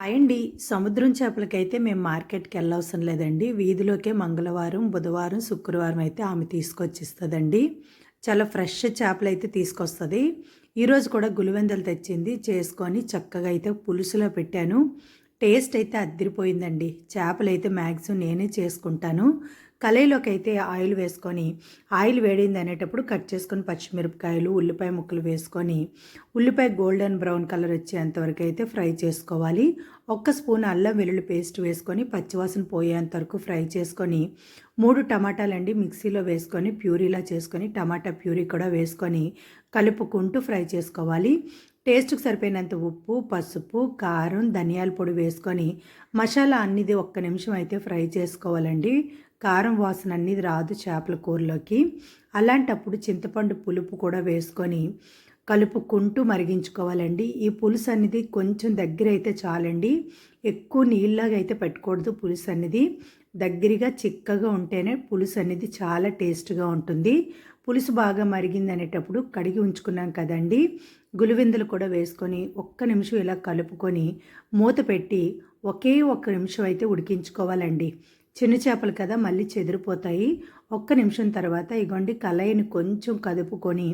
అయండి సముద్రం చేపలకైతే మేము మార్కెట్కి వెళ్ళవసరం లేదండి వీధిలోకే మంగళవారం బుధవారం శుక్రవారం అయితే ఆమె తీసుకొచ్చిస్తుందండి. చాలా ఫ్రెష్ చేపలు అయితే తీసుకొస్తుంది ఈరోజు కూడా గులివెందలు తెచ్చింది. చేసుకొని చక్కగా అయితే పులుసులో పెట్టాను. టేస్ట్ అయితే అద్దరిపోయిందండి. చేపలు అయితే మ్యాక్సిమం నేనే చేసుకుంటాను. కళాయిలోకి అయితే ఆయిల్ వేసుకొని ఆయిల్ వేడింది అనేటప్పుడు కట్ చేసుకొని పచ్చిమిరపకాయలు ఉల్లిపాయ ముక్కలు వేసుకొని ఉల్లిపాయ గోల్డెన్ బ్రౌన్ కలర్ వచ్చేంతవరకు అయితే ఫ్రై చేసుకోవాలి. ఒక్క స్పూన్ అల్లం వెల్లుల్లి పేస్ట్ వేసుకొని పచ్చివాసన పోయేంత వరకు ఫ్రై చేసుకొని మూడు టమాటాలండి మిక్సీలో వేసుకొని ప్యూరీలా చేసుకొని టమాటా ప్యూరీ కూడా వేసుకొని కలుపుకుంటూ ఫ్రై చేసుకోవాలి. టేస్ట్కి సరిపోయినంత ఉప్పు పసుపు కారం ధనియాల పొడి వేసుకొని మసాలా అన్నిది ఒక్క నిమిషం అయితే ఫ్రై చేసుకోవాలండి. కారం వాసన అనేది రాదు చేపల కూరలోకి. అలాంటప్పుడు చింతపండు పులుపు కూడా వేసుకొని కలుపుకుంటూ మరిగించుకోవాలండి. ఈ పులుసు అనేది కొంచెం దగ్గర అయితే చాలండి. ఎక్కువ నీళ్ళగా అయితే పెట్టకూడదు పులుసు అనేది. దగ్గరగా చిక్కగా ఉంటేనే పులుసు అనేది చాలా టేస్ట్గా ఉంటుంది. పులుసు బాగా మరిగింది అనేటప్పుడు కడిగి ఉంచుకున్నాం కదండి. గులివిందులు కూడా వేసుకొని ఒక్క నిమిషం ఇలా కలుపుకొని మూత పెట్టి ఒకే ఒక్క నిమిషం అయితే ఉడికించుకోవాలండి. చిన్న చేపలు కదా మళ్ళీ చెదిరిపోతాయి. ఒక్క నిమిషం తర్వాత ఇగోండి కళాయిని కొంచెం కదుపుకొని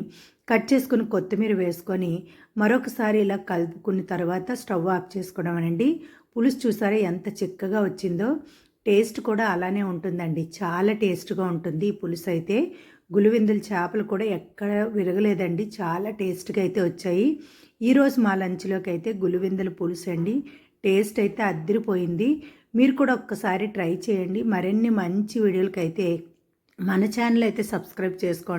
కట్ చేసుకుని కొత్తిమీర వేసుకొని మరొకసారి ఇలా కలుపుకున్న తర్వాత స్టవ్ ఆఫ్ చేసుకోవడం అనండి. పులుసు చూసారా ఎంత చిక్కగా వచ్చిందో? టేస్ట్ కూడా అలానే ఉంటుందండి. చాలా టేస్ట్గా ఉంటుంది ఈ పులుసు అయితే. గులివిందుల చేపలు కూడా ఎక్కడ విరగలేదండి. చాలా టేస్ట్గా అయితే వచ్చాయి. ఈరోజు మా లంచ్లోకి అయితే గులివిందుల పులుసు అండి టేస్ట్ అయితే అద్దరిపోయింది. మీరు కూడా ఒక్కసారి ట్రై చేయండి. మరిన్ని మంచి వీడియోలకైతే మన ఛానల్ అయితే సబ్స్క్రైబ్ చేసుకోండి.